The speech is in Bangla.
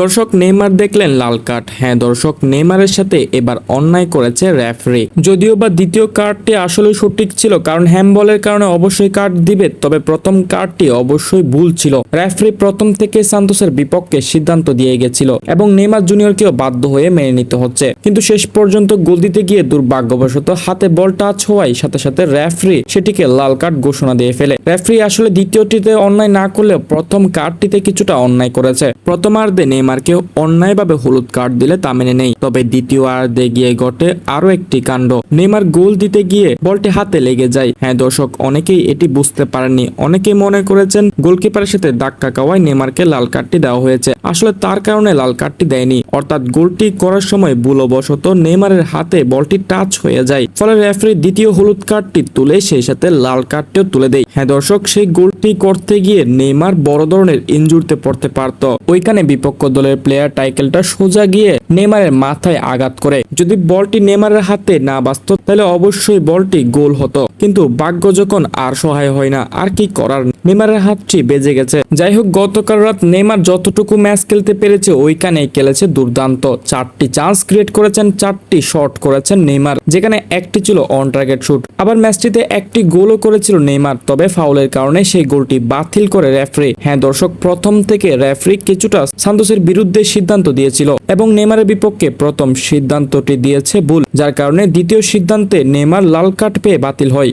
দর্শক নেইমার দেখলেন লাল কার্ড। হ্যাঁ দর্শক নেইমারের সাথে এবার অন্যায় করেছে রেফারি। যদিও বা দ্বিতীয় কার্ডটি আসলে সঠিক ছিল, কারণ হ্যামবলের কারণে অবশ্যই কার্ড দিবে, তবে প্রথম কার্ডটি অবশ্যই ভুল ছিল। রেফারি প্রথম থেকে সান্তোসের বিপক্ষে সিদ্ধান্ত দিয়ে গেছিল এবং নেইমার জুনিয়রকেও বাধ্য হয়ে মেনে নিতে হচ্ছে। কিন্তু শেষ পর্যন্ত গোল দিতে গিয়ে দুর্ভাগ্যবশত হাতে বল টাচ হওয়ায় সাথে সাথে রেফারি সেটিকে লাল কার্ড ঘোষণা দিয়ে ফেলে। রেফারি আসলে দ্বিতীয়টিতে অন্যায় না করলেও প্রথম কার্ডটিতে কিছুটা অন্যায় করেছে। প্রথমার্ধে নেইমারকে অন্যায়ভাবে হলুদ কার্ড দিলে তা মেনে নেই। তবে দ্বিতীয় আর্ধে গিয়ে ঘটে আরও একটি কাণ্ড। নেইমার গোল দিতে গিয়ে বলটি হাতে লেগে যায়। হ্যাঁ দর্শক, অনেকেই এটি বুঝতে পারেননি। অনেকেই মনে করেছেন গোলকিপারের সাথে ধাক্কা খাওয়ায় নেইমারকে লাল কার্ডটি দেওয়া হয়েছে। আসলে তার কারণে লাল কার্ডটি দেয়নি। অর্থাৎ গোলটি করার সময় ভুলবশত নেইমারের হাতে বলটি টাচ হয়ে যায়। ফলে রেফারি দ্বিতীয় হলুদ কার্ডটি তুলে সেই সাথে লাল কার্ডটিও তুলে দেয়। হ্যাঁ দর্শক, সেই গোলটি করতে গিয়ে নেইমার বড় ধরনের ইনজুরিতে পড়তে পারত। ওইখানে বিপক্ষ দলের প্লেয়ার টাইকেলটা সোজা গিয়ে নেইমারের মাথায় আঘাত করে। যদি বলটি নেইমারের হাতে না বাঁচত, তাহলে অবশ্যই বলটি গোল হতো। কিন্তু ভাগ্য যখন আর সহায় হয় না, আর কি করার? নেইমারের হাতটি বেজে গেছে। যাই হোক, গতকাল রাত নেইমার যতটুকু ম্যাচ খেলতে পেরেছে, ওইখানেই খেলেছে দুর্দান্ত। চারটি চান্স ক্রিয়েট করেছেন, চারটি শট করেছেন নেইমার, যেখানে একটি ছিল অন টার্গেট শুট আবার ম্যাচটিতে একটি গোলও করেছিল নেইমার, তবে ফাউলের কারণে সেই গোলটি বাতিল করে রেফারি হ্যাঁ দর্শক, প্রথম থেকে রেফারি কিছুটা সান্তোসের বিরুদ্ধে সিদ্ধান্ত দিয়েছিল এবং নেমারের বিপক্ষে প্রথম সিদ্ধান্তটি দিয়েছে ভুল যার কারণে দ্বিতীয় সিদ্ধান্তে নেমার লাল কার্ড পেয়ে বাতিল হয়।